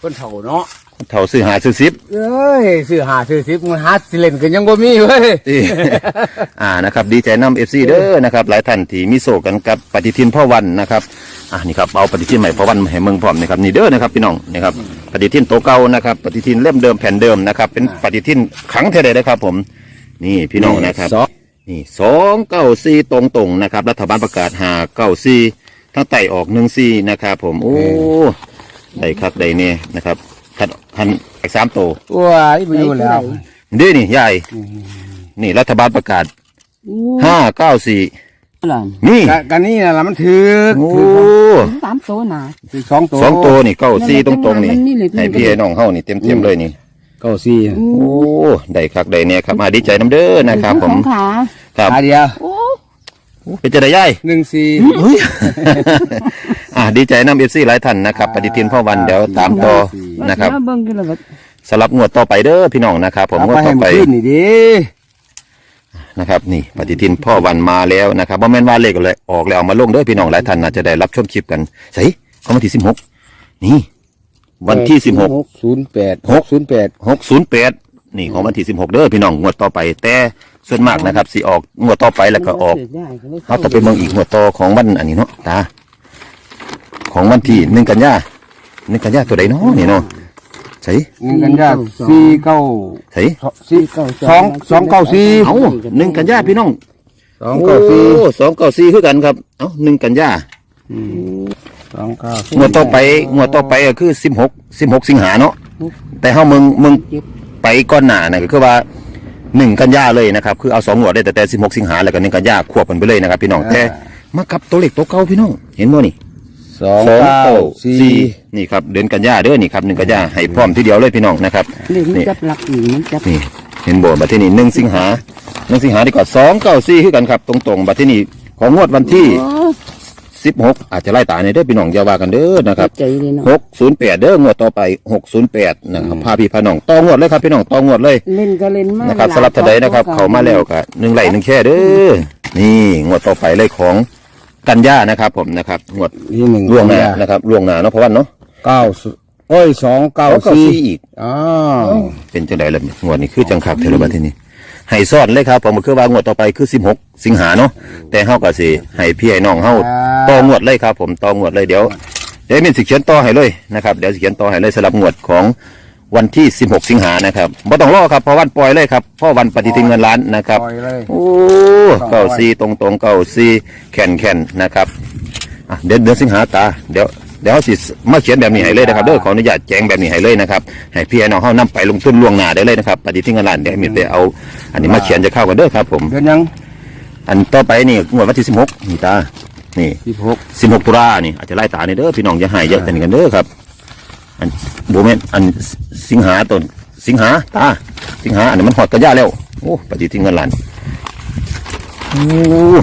เพิ่นเฒ่าเนาะเท่าซื้อหาซื้อซิบเอ้ยซื้อหาซื้อสิบมันหาสิเล่นกันยังบ่มีเว้ย ที่ อ่านะครับ ดีใจนำเอฟซีเด้อนะครับ หลายท่านที่มีโศกกันกับปฏิทินพ่อวันนะครับอ่านี่ครับเอาปฏิทินใหม่พ่อวันมาให้เมืองพร้อมนะครับนี่เด้อนะครับพี่น้องนะครับปฏิทินโตวเก่านะครับปฏิทินเล่มเดิมแผ่นเดิมนะครับ เป็นปฏิทินขลังเท่าใดนะครับ ผม นี่พี่น้องนะครับ สอง นี่สองเก้าสี่ตรงตรงๆนะครับ รัฐบาลประกาศหาเก้าสี่ทั้งไต่ออกหนึ่งสี่นะครับ ผมโอ้ ได้คักได้เนี่ยนะครับคันคันอีกสามโตวว้ายบ่อยู่แล้วเด้อนี่ยายนี่รัฐบาลประกาศห้าเก้าสี่หลังนี่กะกันนี่น่ะล่ะมันถึกโอ้สามโซนาถึกสองตัวสองตัวนี่เก้าสี่ตรงตรงๆนี่มันมีเหล็กให้พี่ไอ้น้องเฮานี่เต็มเต็มๆเลยนี่ เก้าสี่โอ้ได้คักได้เนี่ยครับมาดีใจน้ำเด้อนะครับ ผมขาครับขาเดียวโอ้เป็นจะได้ย่ายหนึ่งสี่ อ่าดีใจน้ำเอฟซีหลายท่านนะครับปฏิทินพ่อวันเดี๋ยวตามต่อนะครับเบิ่งกันแล้วแบบสลับงวดต่อไปเด้อพี่น้องนะครับ ผมเอางวดไปให้ต่อมันไปขึ้นนี่ดินะครับนี่ปฏิทินพ่อวันมาแล้วนะครับว่าแม่นว่าเลขอะไรออกแล้วเอามาลงเด้อพี่น้องหลายท่านอาจจะได้รับชมคลิปกันใส่เขามาที่สิบหกนี่ วันที่สิบหกศูนย์แปดหกศูนย์แปดหกศูนย์แปดนี่ของวันที่สิบหกเด้อพี่น้องงวดต่อไป แต่ส่วนมากนะครับสิออกงวดต่อไปแล้วก็ออกเขาจะไปเมืองอีกงวดต่อของวันอันนี้เนาะตา ของวันที่หนึ่งกันยาหนึ่งกันยาตัวใดเนาะนี่เนาะใส่หนึ่งกันยาสี่เก้าใส่สี่สองสองเก้าสี่เอาหนึ่งกันยาพี่น้องสองเก้าสี่โอ้สองเก้าสี่คือกันครับ เอาหนึ่งกันยาสองเก้าสี่งวดต่อไปงวดต่อไปก็คือสิบหกสิบหกสิงหาเนาะแต่เฮามึงมึงไปก้อนหน้านะก็คือว่าหนึ่งกันยาเลยนะครับ คือเอาสองงวดได้แต่แต่สิบหกสิงหาแล้วก็หนึ่งกันยาควบกันไปเลยนะครับ พี่น้องแต่มากับตัวเล็กตัวเก่าพี่น้องเห็นบ่นี่ สองเก้าสี่นี่ครับเดือนกันยาเด้อนี่ครับหนึ่งกันยาให้พร้อมทีเดียวเลยพี่น้องนะครับเด็กมันจับหลักอีกมันจับนี่เห็นบ่บัดที่นี่หนึ่งสิงหาหนึ่งสิงหาดีกว่าสองเก้าสี่คือกันครับตรงๆบัดที่นี่ของงวดวันที่โอ้สิบหกอาจจะไล่ตาในเด้อพี่น้องอย่าว่ากันเด้อนะครับใจเลยเนาะหกศูนย์แปดเด้องวดต่อไปหกศูนย์แปดนะครับพาพี่พาน้องต่องวดเลยครับพี่น้องต่องวดเลยเล่นก็เล่นมากนะครับสำหรับทนายนะครับเขามาแล้วก็หนึ่งไหลหนึ่งแค่เด้อนี่งวดต่อไปเลยของ กันยานะครับผมนะครับงวดที่หนึ่งล่วงหน้านะครับล่วงหน้าเนาะเพราะว่าเนาะเก้าสิโอ้ยสองเก้าเขาก็สี่ซีอีกอ้าวเป็นจังไดล่ะงวดนี้คือจังคักเทระบัดทีนี้ให้ซ่อนเลยครับผมก็คือว่างวดต่อไปคือ16สิงหาเนาะแต่เฮาก็สิให้พี่ให้น้องเฮาต่องวดเลยครับ ผมต่องวดเลยเดี๋ยวเดี๋ยวมินสิเขียนต่อให้เลยนะครับเดี๋ยวสิเขียนต่อให้เลยสำหรับงวดของ วันที่ 16 สิงหานะครับบ่ต้องรอครับเพราะวันปล่อยเลยครับเพราะวันปฏิทินเงินล้านนะครับปล่อยเลย โอ้เก้าซีตรงตรงๆเก้าซีแข่นแข่นนะครับอะเดือนเดือนสิงหาตาเดี๋ยวเดี๋ยวเขาสิมาเขียนแบบนี้ให้เลยนะครับเด้อขออนุญาตแจ้งแบบนี้ให้เลยนะครับให้พี่ให้น้องเขานำไปลงทุนล่วงหน้าได้เลยนะครับปฏิทินเงินล้านเดี๋ยวมีไปเอา อันนี้มาเขียนจะเข้ากันเด้อครับ ผม เดือนยังอันต่อไปนี่งวดวันที่สิบหกนี่ตานี่ สิบหกสิบหกตุลานี่อาจจะไล่ตานี่เด้อพี่น้องอย่าใหายเยอะกันกันเด้อครับ อันโบเมนอันสิงหาต้นสิงหาตาสิงหาอันนี้มันหอดกระยาแล้วโอ้ปฏิทินเงินล้านโอ้ย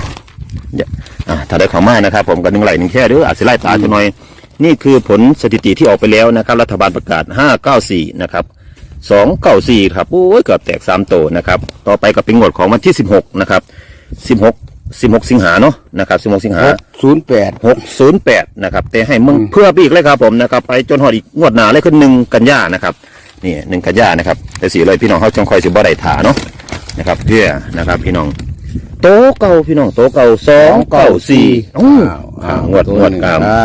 อ่าถ้าได้ข้ามานะครับ ผมกันหนึ่งไหลหนึ่งแค่เด้ออาจจะไล่ตาจะหน่อย นี่คือผลสถิติที่ออกไปแล้วนะครับ รัฐบาลประกาศห้าเก้าสี่นะครับสองเก้าสี่ครับโอ้ยเกือบแตกสามโตนะครับ ต่อไปก็เป็นงวดของวันที่สิบหกนะครับสิบหก สิบหกสิงหาเนาะนะครับสิบหกสิงหาหกศูนย์แปดหกศูนย์แปดนะครับแต่ให้มึงเพื่อปีกเลยครับผมนะครับไปจนหอดอีกงวดหนาเลยคือหนึ่งกันยานะครับนี่หนึ่งกันยานะครับแต่สีเลยพี่น้องเขาจงคอยสิบ่ได้ถาเนาะนะครับเพื่อนะครับพี่น้องโตะเก่าพี่น้องโตะเก่าสองเก้าสี่อู้อ่างวดงวดกามอ่า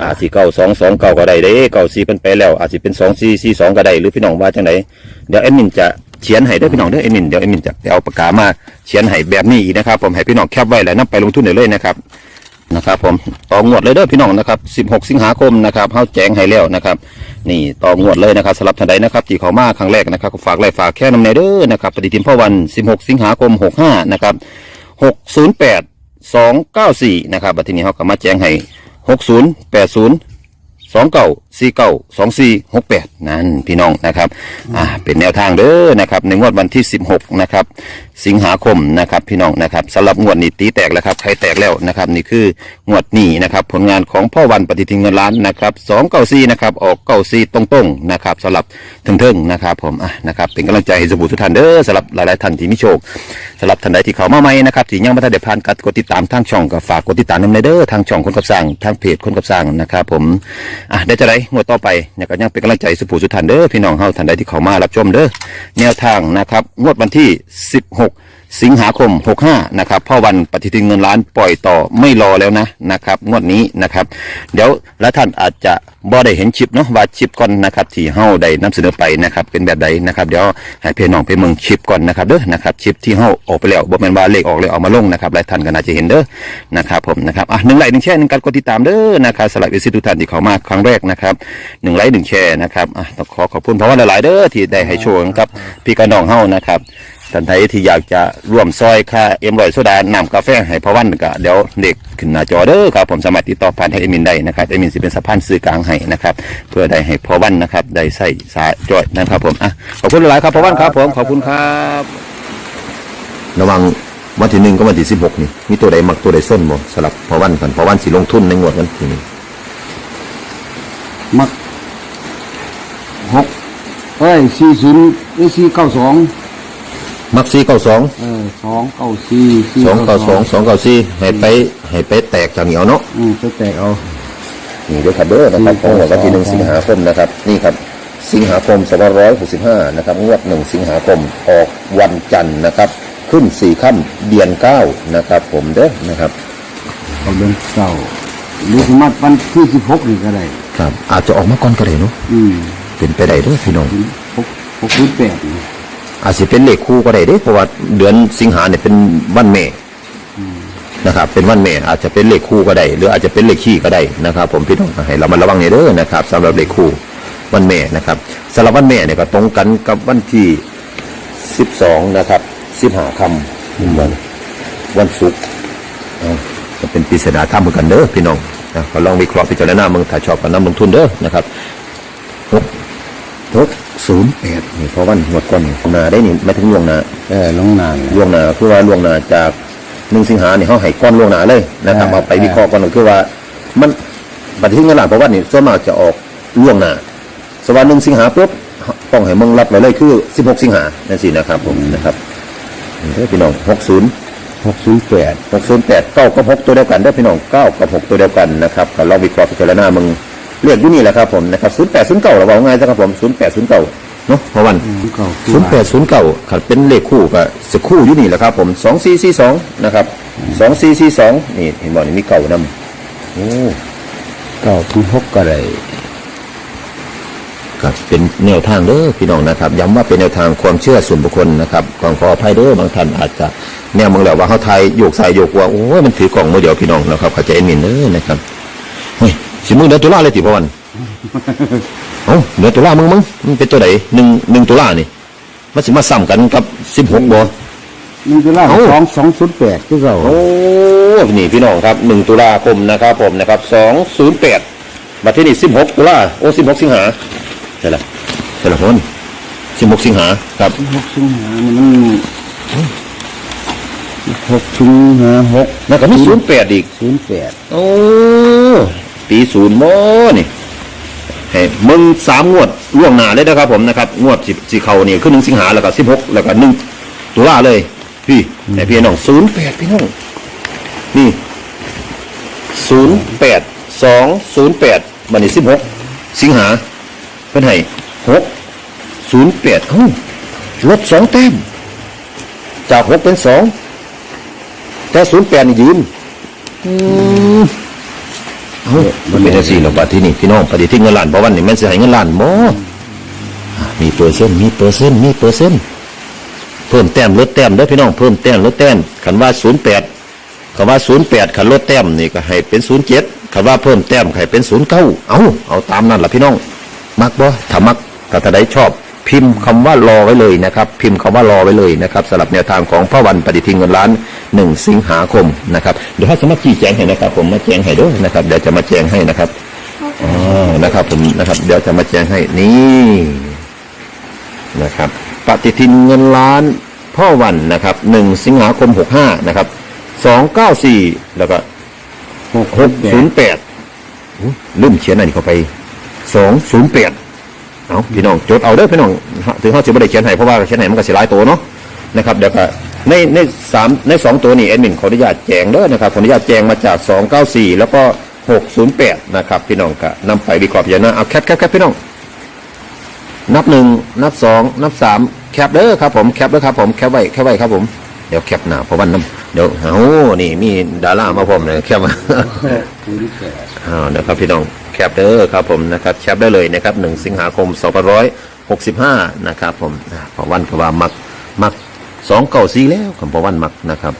อาจสิเก้าสองสองเก้าก็ได้เด้เก้าสี่เป็นไปแล้วอาจสิเป็นสองสี่สี่สองก็ได้หรือพี่น้องว่าจังไหนเดี๋ยวเอ็มมินจะ เขียนให้เด้พี่น้องเด้อเอ็มมินเดี๋ยวเอ็มมินจะเอาปากกามาเขียนให้แบบนี้อีกนะครับ ผมให้พี่น้องแคปไว้แล้วนำไปลงทุนได้เลยนะครับนะครับ ผมต่องวดเลยเด้อพี่น้องนะครับ 16 สิงหาคมนะครับเฮาแจ้งให้แล้วนะครับ นี่ต่องวดเลยนะครับสำหรับท่านใดนะครับที่เขามาครั้งแรกนะครับก็ฝากไลค์ฝากแค่นำเนเด้อนะครับปฏิทินพ่อวัน 16 สิงหาคม 65 นะครับ 608 294 นะครับบัดทีนี้เขาก็มาแจ้งให้ 6080สองเก้า สี่เก้าสองสี่หกแปดนั่นพี่น้องนะครับอ่าเป็นแนวทางเด้อนะครับในงวดวันที่สิบหกนะครับสิงหาคมนะครับพี่น้องนะครับสำหรับงวดนี้ตีแตกแล้วครับใครแตกแล้วนะครับนี่คืองวดนี้นะครับผลงานของพ่อวันปฏิทินเงินล้านนะครับสองเก้าสี่นะครับออกเก้าสี่ตรงๆนะครับสำหรับทึ่งๆนะครับผมอะนะครับเป็นกำลังใจให้สบู่ทุกท่านเด้อสำหรับหลายๆท่านที่มีโชคสำหรับท่านใดที่เขามาใหม่นะครับที่ยังไม่ทันได้ผ่านการกดติดตามทางช่องก็ฝากกดติดตามน้ำเลยเด้อทางช่องคนกับสร้างทางเพจคนกับสร้างนะครับผมอะได้จะไรงวดต่อไปเนี่ยก็ยังเป็นกำลังใจสุผู้สุดทันเด้อพี่น้องเฮาท่านใดที่เข้ามารับชมเด้อแนวทางนะครับงวดวันที่ 16 สิงหาคม 65 นะครับพ่อวันปฏิทินเงินล้านปล่อยต่อไม่รอแล้วนะนะครับ งวดนี้นะครับ เดี๋ยวแล้วท่านอาจจะบ่ได้เห็นชิปเนาะว่าชิปก่อนนะครับที่เฮาได้นำเสนอไปนะครับเป็นแบบใดนะครับเดี๋ยวให้พี่น้องไปเมืองชิปก่อนนะครับเด้อนะครับชิปที่เฮาออกไปแล้วบ่แม่นว่าเลขออกเลยเอามาลงนะครับหลายท่านก็น่าจะเห็นเด้อนะครับผมนะครับอะหนึ่งไลค์หนึ่งแชร์หนึ่งการกดติดตามเด้อนะครับสำหรับเอซิทุกท่านที่เข้ามาครั้งแรกนะครับหนึ่งไลค์หนึ่งแชร์นะครับอะต้องขอขอบคุณเพราะว่าหลายๆเด้อที่ได้ให้โชว์กับพี่กับน้องเฮานะครับ ท่านใดที่อยากจะร่วมซอยค่าเอ็มรอยโซดาน้ำกาแฟให้พอวันก็เดี๋ยวเด็กขึ้นหน้าจอเด้อครับผมสามารถติดต่อผ่านให้เอมินได้นะครับเอมินสิเป็นสะพานสื่อกลางให้นะครับเพื่อได้ให้พอวันนะครับได้ใส่สายจอยนะครับผมอะขอบคุณหลายๆครับพอวันครับผมขอบคุณครับ ระวังวันที่หนึ่งก็วันที่สิบหกนี่มีตัวใดมักตัวใดส้นบ่สลับพอวันกันพอวันสิลงทุนในงวดวันที่นี้มักหกเอ้ยสี่ศูนย์เอ้ยสี่เก้าสอง มักสี่เก้าสองเออสองเก้าสี่สองเก้าสองสองเก้าสี่ให้ไปให้ไปแตกจากเหนียวเนาะอืมจะแตกเอานี่ด้วยครับเด้อนะครับของวันที่หนึ่งสิงหาคมนะครับ นี่ครับ สิงหาคมสองร้อยหกสิบห้านะครับงวดหนึ่งสิงหาคมออกวันจันทร์นะครับ ขึ้นสี่ค่ำเดือนเก้านะครับ ผมเด้อนะครับเอาเดือนเก้าหรือสมัติวันที่สิบหกนี่ก็ได้ครับ อาจจะออกมาก่อนก็ได้เนาะอืมเป็นไปได้เด้อพี่น้องหกหกศูนย์แปดนี่ อาจจะเป็นเลขคู่ก็ได้เด้เพราะว่าเดือนสิงหาเนี่ยเป็นวันแม่นะครับ เป็นวันแม่อาจจะเป็นเลขคู่ก็ได้หรืออาจจะเป็นเลขขี้ก็ได้นะครับ ผมพี่น้องให้เรามาระวังในเด้อนะครับสำหรับเลขคู่วันแม่นะครับสำหรับวันแม่เนี่ยก็ตรงกันกับวันที่สิบสองนะครับสิบห้าคำวันวันศุกร์เอาก็เป็นปริศนาธรรมเหมือนกันเด้อพี่น้องนะก็ลองวิเคราะห์พิจารณาเมืองถ้าชอบก็นำลงทุนเด้อนะครับหกหก ศูนย์แปดนี่เพราะวันหมดก่อนนี่นาได้นี่ไม่ถึงล่วงหนาเออลงนานล่วงหน้าคือว่าล่วงหน้าจากหนึ่งสิงหาเนี่ยเขาให้ก้อนล่วงหน้าเลยนะครับอ่าเอาไปวิเคราะห์ก่อนก็คือว่า มันบัตรที่เงินหลานเพราะว่านี่ส่วนมากจะออกล่วงหน้าสวัสดิ์หนึ่งสิงหาปุ๊บต้องให้มึงรับไว้เลยคือสิบหกสิงหานั่นสินะครับผมนะครับเด้อพี่น้องหกศูนย์หกศูนย์แปดหกศูนย์แปดเก้ากับหกตัวเดียวกันเด้อพี่น้องเก้ากับหกตัวเดียวกันนะครับก็ลองวิเคราะห์พิจารณามึง เรียกอยู่นี่แหละครับผมนะครับศูนย์แปดศูนย์เก้าเราบอกง่ายนะครับผมศูนย์แปดศูนย์เก้าเนาะเพราะวันเก้าศูนย์แปดศูนย์เก้าขัดเป็นเลขคู่ก็จะคู่อยู่นี่แหละครับผมสองสี่สี่สองนะครับสองสี่สี่สองนี่เห็นบอกนี่มีเก่านำโอ้เก้าถึงหกก็ได้ก็เป็นแนวทางเด้อพี่น้องนะครับ ย้ำว่าเป็นแนวทางความเชื่อส่วนบุคคลนะครับกองขออภัยเด้อบางท่านอาจจะแนวมึงแล้วว่าเขาไทยโยกสายโยกว่าโอ้ยมันถือกล่องมือเดียวพี่น้องนะครับเข้าใจเอ็นมินเด้อนะครับเฮ้ย สิมึงเดือนตุลาเลยติพวันเอ้าเดือนตุลามึงมึงมันเป็นตัวไหนหนึ่งหนึ่งตุลานี่มันสิมาซ้ำกันกับสิบหกบ่หนึ่งจุฬาเอ้าสองสองศูนย์แปดที่เราโอ้นี่พี่น้องครับหนึ่งตุลาคมนะครับผมนะครับสองศูนย์แปดบัตรที่นี่สิบหกตุลาโอ้สิบหกสิงหาใช่ละใช่ละคนสิบหกสิงหาครับหกสิงหานี่มันหกสิงหาหกแล้วก็มีศูนย์แปดอีกศูนย์แปดโอ้ ปีศูนย์โมนี่ให้มึงสามงวดล่วงหน้าเลยนะครับ ผมนะครับ งวดสิสิเขานี่ขึ้นหนึ่งสิงหาแล้วก็สิบหกแล้วก็หนึ่งตุลาเลย พี่แต่พี่น้องศูนย์แปดพี่น้องนี่ศูนย์แปดสองศูนย์แปดบันนี้สิบหกสิงหาเป็นไห้หกศูนย์แปดเอ้าลดสองแต้มจากหกเป็นสองแต่ศูนย์แปดนี่ยืนอ้า มันเป็นสี่หรอกบัดที่นี่พี่น้องปฏิทินเงินล้านเพราะวันนี้มันสิให้เงินล้านบ่อะมีเปอร์เซ็นต์มีเปอร์เซ็นต์มีเปอร์เซ็นต์เพิ่มแต้มลดแต้มเด้อพี่น้องเพิ่มแต้มลดแต้มคันว่าศูนย์แปดคันว่าศูนย์แปดคันลดแต้มนี่ก็ให้เป็นศูนย์เจ็ดคันว่าเพิ่มแต้มให้เป็นศูนย์เก้าเอาเอาตามนั้นล่ะพี่น้อง มักบ่ถ้ามักก็ถ้าใดชอบ พิมพ์คำว่ารอไว้เลยนะครับ พิมพ์คำว่ารอไว้เลยนะครับสำหรับแนวทางของพระวันปฏิทินเงินล้าน หนึ่งสิงหาคมนะครับเดี๋ยวให้สมัครชี้แจงให้นะครับ ผมมาแจงให้ด้วยนะครับเดี๋ยวจะมาแจงให้นะครับอ๋อนะครับผมนะครับ เดี๋ยวจะมาแจงให้นี่นะครับ ปฏิทินเงินล้านพ่อวันนะครับหนึ่งสิงหาคมหกห้านะครับสองเก้าสี่แล้วก็หกหกศูนย์แปดลืมเขียนอันนี้เข้าไปสองศูนย์แปดเอาพี่น้องจดเอาเด้อพี่น้องถึงเขาจะไม่ได้เขียนให้เพราะว่าเขียนให้มันก็เสียหลายตัวเนาะนะครับเดี๋ยวก็ ในในสามในสองตัวนี่แอดมินขออนุญาตแจงเด้อนะครับขออนุญาตแจงมาจากสองเก้าสี่แล้วก็หกศูนย์แปดนะครับ พี่น้องก็นำไปวิเคราะห์พิจารณาเอาแคปแคปแคปพี่น้อง นับหนึ่งนับสองนับสามแคปเด้อครับผมแคปเด้อครับผมแคปไว้แคปไว้ครับผมเดี๋ยวแคปหน้าเพราะวันน้ำเดี๋ยวโอ้นี่มีดารามาผมเลยแคปมาศูนย์แปดอ้าวนะครับพี่น้องแคปเด้อครับผมนะครับแคปได้เลยนะครับหนึ่งสิงหาคมสองพันร้อยหกสิบห้านะครับผมอ่าเพราะวันก็ว่ามักมัก สองเก่าสีแล้วคำพวันมักนะครับ